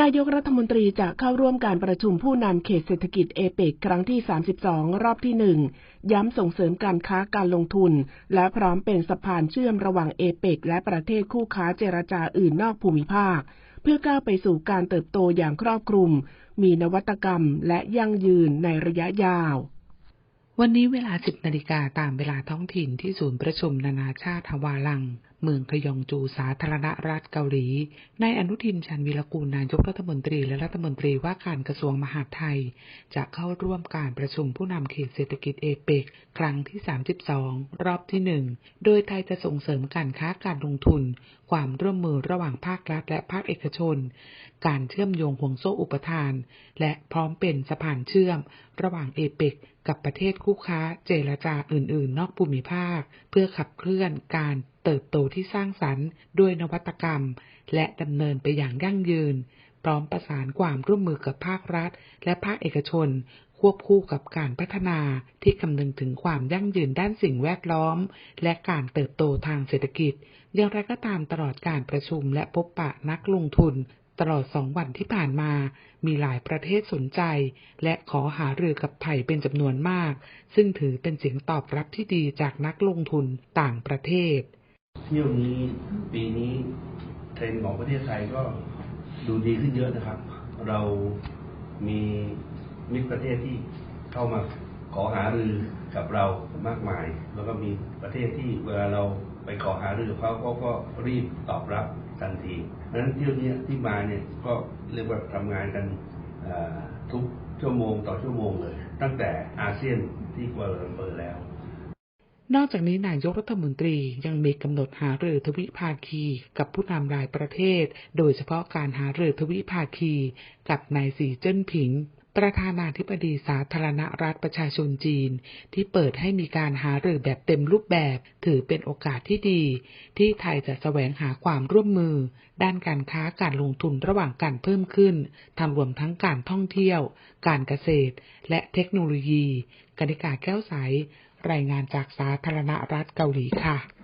นายกรัฐมนตรีจะเข้าร่วมการประชุมผู้นำเขตเศรษฐกิจเอเปกครั้งที่ 32 รอบที่ 1 ย้ำส่งเสริมการค้าการลงทุน และพร้อมเป็นสะพานเชื่อมระหว่างเอเปกและประเทศคู่ค้าเจรจาอื่นนอกภูมิภาค เพื่อก้าวไปสู่การเติบโตอย่างครอบคลุม มีนวัตกรรมและยั่งยืนในระยะยาว วันนี้เวลา 10 นาฬิกาตามเวลาท้องถิ่นที่ศูนย์ประชุมนานาชาติฮวาลัง เมืองคยองจูสาธารณรัฐเกาหลี นายอนุทินชันวีรกูลนายกรัฐมนตรีและรัฐมนตรีว่าการกระทรวงมหาดไทย จะเข้าร่วมการประชุมผู้นำเขตเศรษฐกิจเอเปกครั้งที่ 32 รอบที่ 1 โดยไทยจะส่งเสริมการค้าการลงทุน ความร่วมมือระหว่างภาครัฐและภาคเอกชน การเชื่อมโยงห่วงโซ่อุปทาน และพร้อมเป็นสะพานเชื่อม ระหว่างเอเปกกับประเทศคู่ค้าเจรจาอื่น ๆ นอกภูมิภาค เพื่อขับเคลื่อนการเติบโตที่สร้างสรรค์ด้วยนวัตกรรม และดำเนินไปอย่างยั่งยืน พร้อมประสานความร่วมมือกับภาครัฐ และภาคเอกชน ควบคู่กับการพัฒนาที่คำนึงถึงความยั่งยืนด้านสิ่งแวดล้อม และการเติบโตทางเศรษฐกิจ อย่างไรก็ตามตลอดการประชุมและพบปะนักลงทุน ตลอดสองวันที่ผ่านมามีหลายประเทศสนใจ และขอหารือกับไทยเป็นจำนวนมาก ซึ่งถือเป็นเสียงตอบรับที่ดีจากนักลงทุนต่างประเทศ เที่ยวนี้ปีนี้เทรนด์ของประเทศไทยก็ดูดีขึ้นเยอะนะครับ เรามีมิตรประเทศที่เข้ามาขอหารือกับเรามากมาย แล้วก็มีประเทศที่เวลาเราไปขอหารือกับเขาเขาก็รีบตอบรับทันทีดังนั้นเที่ยวนี้ที่มาเนี่ยก็เรียกว่าทำงานกันทุกชั่วโมงต่อชั่วโมงเลย ตั้งแต่อาเซียนที่กัวลาลัมเปอร์แล้ว นอกจากนี้นายกรัฐมนตรียังมีกำหนดหารือทวิภาคี กับผู้นำหลายประเทศ โดยเฉพาะการหารือทวิภาคี กับนายสีเจิ้นผิง ประธานาธิบดีสาธารณรัฐประชาชนจีน ที่เปิดให้มีการหารือแบบเต็มรูปแบบ ถือเป็นโอกาสที่ดี ที่ไทยจะแสวงหาความร่วมมือ ด้านการค้าการลงทุนระหว่างกันเพิ่มขึ้นทำรวมทั้งการท่องเที่ยว การเกษตร และเทคโนโลยีกนิกาแก้วใส รายงานจากสาธารณรัฐเกาหลีค่ะ